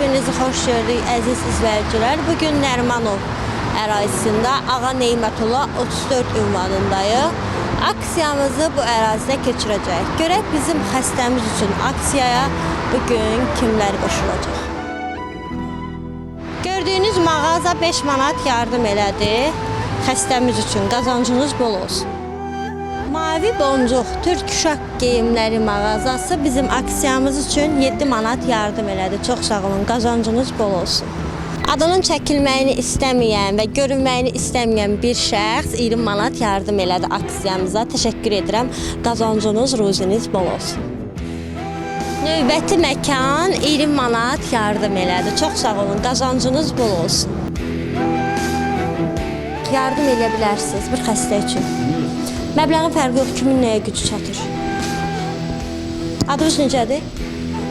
bir-birinizi xoş gördük əziz izləyicilər. Bu gün Nərmanov ərazisində Ağa Neymətullah 34 ünvanındayıq. Aksiyamızı bu ərazidə keçirəcəyik. Görək bizim xəstəmiz üçün aksiyaya bu gün kimlər qoşulacaq. Gördüyünüz mağaza 5 manat yardım elədi. Xəstəmiz üçün qazancınız bol olsun. Mavi Boncuq Türk uşaq geyimləri mağazası bizim aksiyamız üçün 7 manat yardım elədi. Çox sağ olun, qazancınız bol olsun. Adının çəkilməyini istəməyən və görünməyini istəməyən bir şəxs 20 manat yardım elədi aksiyamıza. Təşəkkür edirəm. Qazancınız, ruziniz bol olsun. Növbəti məkan 20 manat yardım elədi. Çox sağ olun, qazancınız bol olsun. Yardım eləyə bilərsiniz bir xəstə üçün. Məbləğin fərqi yox, kimin nəyə gücü çatır. Adınız necədir?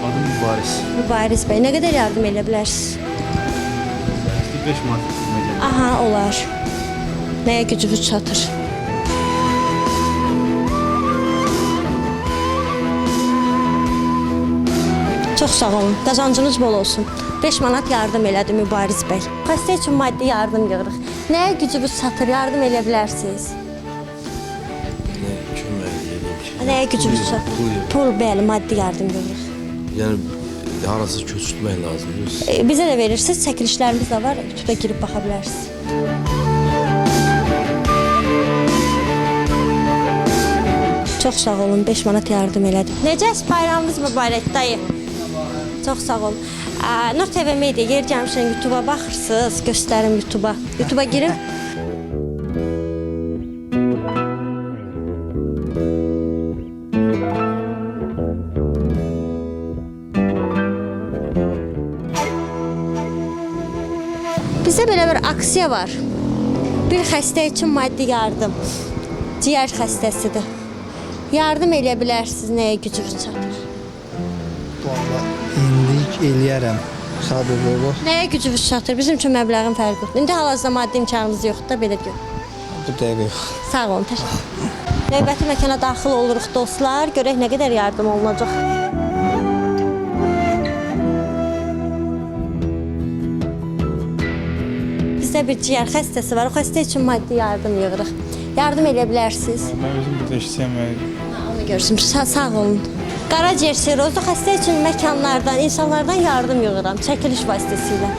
Adım Mübariz. Mübariz bəy. Nə qədər yardım eləyə bilərsiniz? 5 manat. Aha, olar. Nəyə gücünüz çatır? Çox sağ olun. Qazancınız bol olsun. 5 manat yardım elədi Mübariz bəy. Xəstə üçün maddi yardım yığırıq. Nəyə gücünüz çatır? Yardım eləyə bilərsiniz. Ki? Nəyə gücünüz çatır? Pul, Pul, bəli, maddi yardım yığırıq. yəni harası köçürtmək lazımdır. E, Bizə də verirsiniz, çəkilişlərimiz də var. YouTube'a girib baxa bilərsiniz. Çox sağ olun, 5 manat yardım elədi. Necəs bayramınız mübarək dayı? Çox sağ olun. Aa, Nur TV Media yer gəlmişən YouTube'a baxırsınız, göstərim YouTube'a. YouTube'a girin. Aksiya var. Bir xəstə üçün maddi yardım. Ciyər xəstəsidir. Yardım eləyə bilərsiniz nəyə gücünüz çatır. Valla indik eləyərəm. Sadəcə olaraq Nəyə gücünüz çatır? Bizim üçün məbləğin fərqi yoxdur. İndi hal-hazırda maddi imkanımız yoxdur da belə gör. bu dəqiqə yox. Sağ olun, təşəkkür. Növbəti məkana daxil oluruq dostlar. Görək nə qədər yardım olunacaq. Bizdə bir ciyər xəstəsi var. O xəstə üçün maddi yardım yığırıq. Yardım eləyə bilərsiniz. Mən özüm burada işləyəm və Onu görsün. Sağ, sağ olun. Qaraciyər sirozu xəstə üçün məkanlardan, insanlardan yardım yığıram çəkiliş vasitəsilə.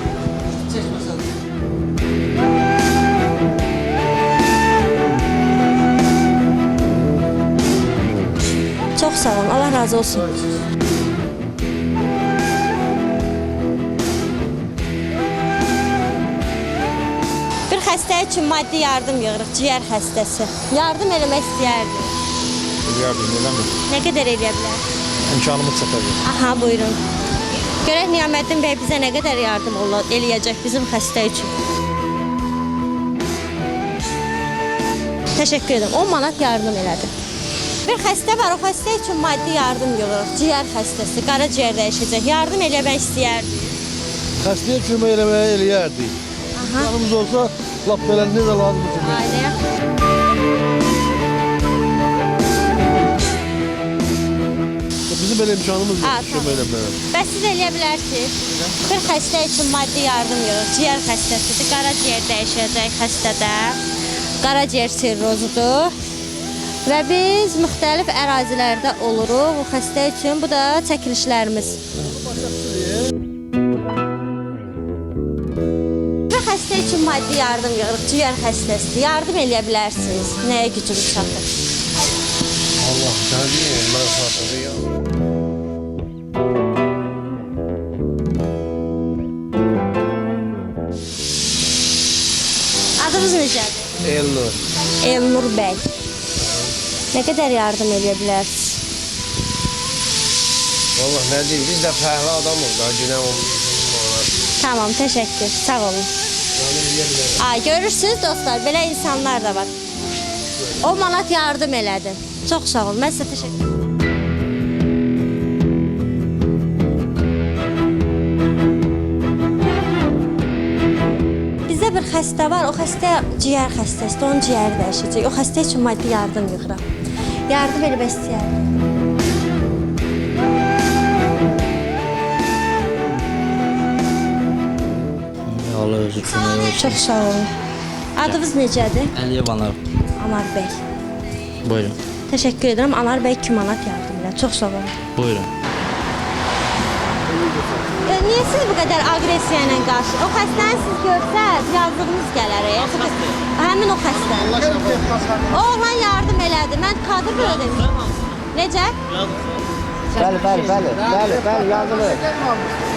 Çox sağ olun. Allah razı olsun. Üçün maddi yardım yığırıq, ciyər xəstəsi. Yardım eləmək istəyərdi. yardım eləmir. Nə qədər eləyə bilər? İmkanımız çatacaq. Aha, buyurun. Görək Niyaməddin bəy bizə nə qədər yardım eləyəcək bizim xəstə üçün. Təşəkkür edirəm. 10 manat yardım elədi. Bir xəstə var, o xəstə üçün maddi yardım yığırıq. Ciyər xəstəsi, qaraciyər dəyişəcək. Yardım eləmək istəyərdi. Xəstəyə kömək eləməyə eləyərdik. Aha. Yanımız olsa belə necə lazımdır kömək. Ailəyə. Bizim belə imkanımız Ha, yox tamam. kömək eləməyə. Bəs siz eləyə bilərsiniz. Bir xəstə üçün maddi yardım yığır. Ciyər xəstəsidir. Qaraciyər dəyişəcək xəstədə. Qaraciyər sirrozudur. Və biz müxtəlif ərazilərdə oluruq bu xəstə üçün. Bu da çəkilişlərimiz. Maddi yardım yığırıq. Ciyər xəstəsidir. Yardım eləyə bilərsiniz. Nəyə gücünüz çatır? Allah təbii mən satacağam. Adınız necədir? Elnur. Elnur bəy. Nə qədər yardım eləyə bilərsiniz? Vallahi nə deyim biz də fəhlə adamıq da günə 15 manat. Tamam, təşəkkür. Sağ olun. Aa, görürsünüz dostlar, belə insanlar da var. O manat yardım elədi. Çox sağ olun. Mən sizə təşəkkür Bizdə bir xəstə var. O xəstə ciyər xəstəsidir. Onun ciyəri dəyişəcək. O xəstə üçün maddi yardım yığıram. Yardım eləmək istəyirəm. Allah özü kömək olsun. Çox sağ olun. Adınız necədir? Əliyev Anar. Anar bəy. Buyurun. Təşəkkür edirəm. Anar bəy 2 manat yardım edir. Çox sağ olun. Buyurun. E, Niyə siz bu qədər aqressiya ilə qarşı? O xəstəni siz görsəz, yazığınız gələr. e. Həmin o xəstə. O oğlan yardım elədi. Mən kadr ödədim. Necə? Bəli, bəli, bəli, bəli, bəli, yazılır.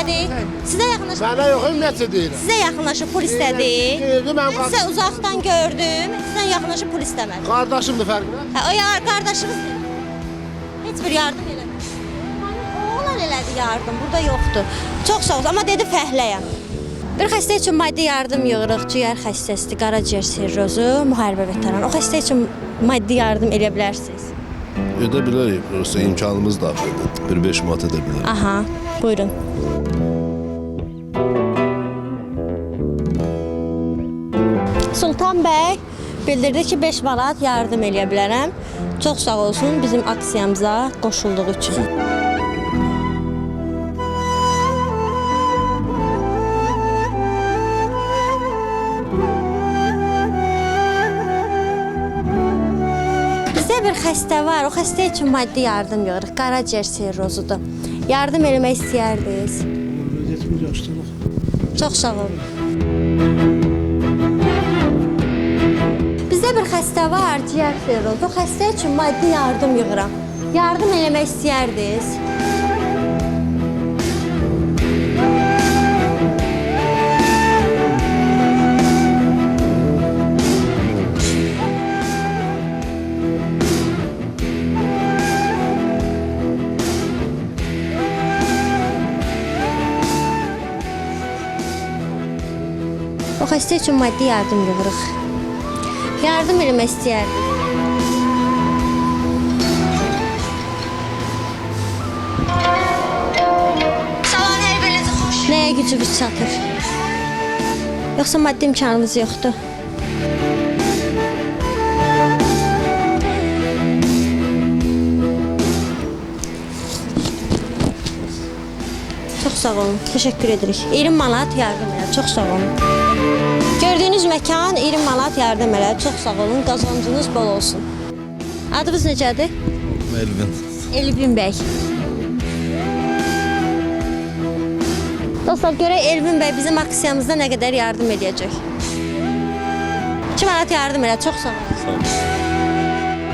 Dədik. Sizə yaxınlaşıb Mənə yox, ümumiyyətlə deyirəm. Sizə yaxınlaşıb polis dədik. Gördüm, mənim Mən sizə uzaqdan gördüm. Sizdən yaxınlaşıb polis dəmədi. Qardaşımdır fərqində. Hə, o ya qardaşınız heç bir yardım eləmədi. Oğlan elədi yardım, burada yoxdur. Çox sağ ol, amma dedi fəhləyəm. Bir xəstə üçün maddi yardım yığırıq. Ciyər xəstəsidir, qaraciyər sirrozu, müharibə veteranı. O xəstə üçün maddi yardım eləyə bilərsiniz. Edə bilərik, prosta imkanımız da var. Bir 5 manat edə bilərik. Aha, buyurun. Sultan bəy bildirdi ki, 5 manat yardım eləyə bilərəm. Çox sağ olsun bizim aksiyamıza qoşulduğu üçün. Xəstə var. O xəstə üçün maddi yardım yığırıq. Qaraciyər sirrozudur. Yardım eləmək istəyərdiniz. Çox sağ olun. Bizdə bir xəstə var, ciyər sirrozu. Xəstə üçün maddi yardım yığıram. Yardım eləmək istəyərdiniz. O xəstə üçün maddi yardım yığırıq. Yardım eləmək xoş. Nəyə gücümüz çatır? Yoxsa maddi imkanımız yoxdur? Çox sağ olun. Təşəkkür edirik. 20 manat yardım elə. Çox sağ olun. Gördüyünüz məkan 20 manat yardım elə. Çox sağ olun. Qazancınız bol olsun. Adınız necədir? Elvin. Elvin bəy. Dostlar, görək Elvin bəy bizim aksiyamızda nə qədər yardım edəcək. 2 manat yardım elə. Çox sağ olun. Sağ olun.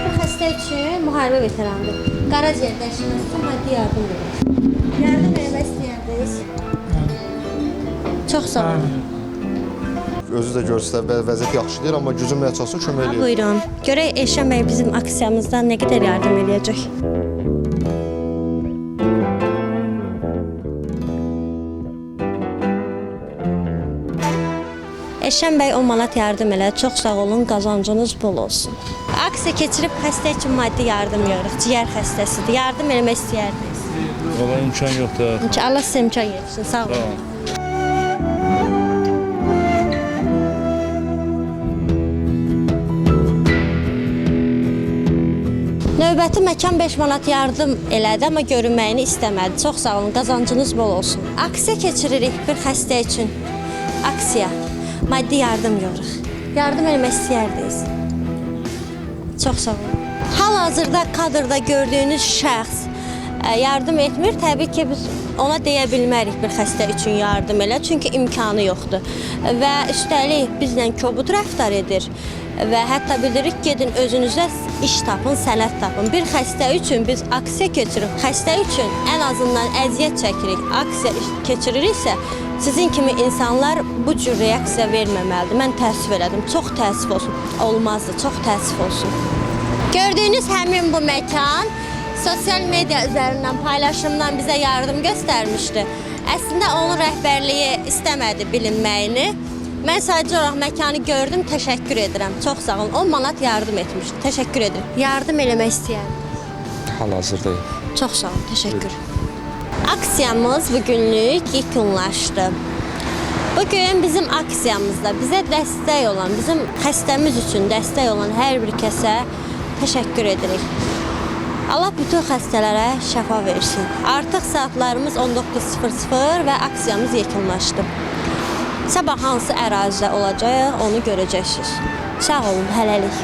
Bu xəstə üçün müharibə veteranıdır. Qaraciyər dəşməsi maddi yardım edir. Yardım eləmək istəyərdiniz. Çox sağ olun. Özü də görsə və- vəziyyət yaxşı deyil, amma gücüm nə çatsa kömək eləyir. Buyurun. Görək Elşən bəy bizim aksiyamızda nə qədər yardım edəcək. Eşən bəy 10 manat yardım elə. Çox sağ olun, qazancınız bol olsun. Aksiya keçirib xəstə üçün maddi yardım yığırıq. Ciyər xəstəsidir. Yardım eləmək istəyərdiniz. Valla imkan yoxdur. Allah sizə imkan versin. Sağ olun. Tamam. Növbəti məkan 5 manat yardım elədi, amma görünməyini istəmədi. Çox sağ olun, qazancınız bol olsun. Aksiya keçiririk bir xəstə üçün. Aksiya. Maddi yardım yığırıq. Yardım eləmək istəyərdiniz. Çox sağ olun. Hal-hazırda kadrda gördüyünüz şəxs ə, yardım etmir. Təbii ki, biz ona deyə bilmərik bir xəstə üçün yardım elə, çünki imkanı yoxdur. Və üstəlik bizlə kobud rəftar edir və hətta bildirik gedin özünüzə iş tapın, sənət tapın. Bir xəstə üçün biz aksiya keçiririk. Xəstə üçün ən azından əziyyət çəkirik. Aksiya keçiririksə, sizin kimi insanlar bu cür reaksiya verməməlidir. Mən təəssüf elədim. Çox təəssüf olsun. Olmazdı. Çox təəssüf olsun. Gördüyünüz həmin bu məkan sosial media üzərindən paylaşımdan bizə yardım göstərmişdi. Əslində onun rəhbərliyi istəmədi bilinməyini. Mən sadəcə olaraq məkanı gördüm, təşəkkür edirəm. Çox sağ olun. 10 manat yardım etmişdi. Təşəkkür edirəm. Yardım eləmək istəyərdim. Hal-hazırda yox. Çox sağ olun, təşəkkür. Aksiyamız bugünlük yekunlaşdı. Bugün bizim aksiyamızda bizə dəstək olan, bizim xəstəmiz üçün dəstək olan hər bir kəsə təşəkkür edirik. Allah bütün xəstələrə şəfa versin. Artıq saatlarımız 19:00 və aksiyamız yekunlaşdı. Sabah hansı ərazidə olacaq, onu görəcəksiniz. Sağ olun, hələlik.